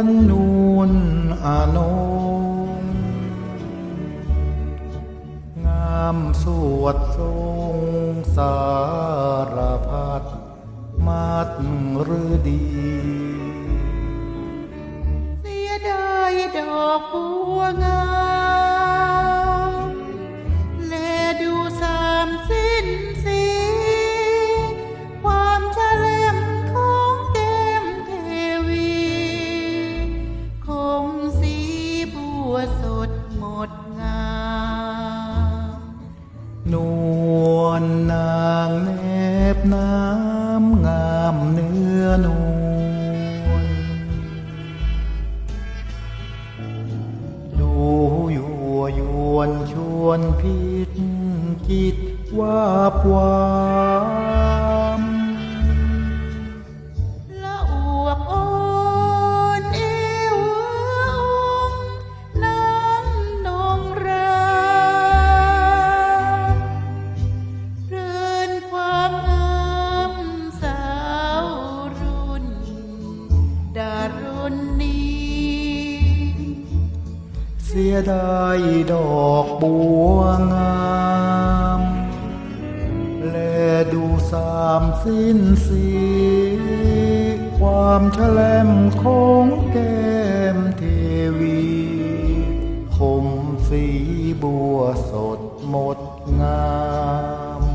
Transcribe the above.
วนนูนอานงงามสวดทรงสารพัดมัดรดี เสียดายดอกบัวงาม นวลนางแนบน้ำงามเนื้อนวลดูอยู่ยวนชวนพิจิตวาบวา เสียดายดอกบัวงาม แลดูสามสิ้นสี ความแฉลมของแก้มเทวีคมสีบัวสดหมดงาม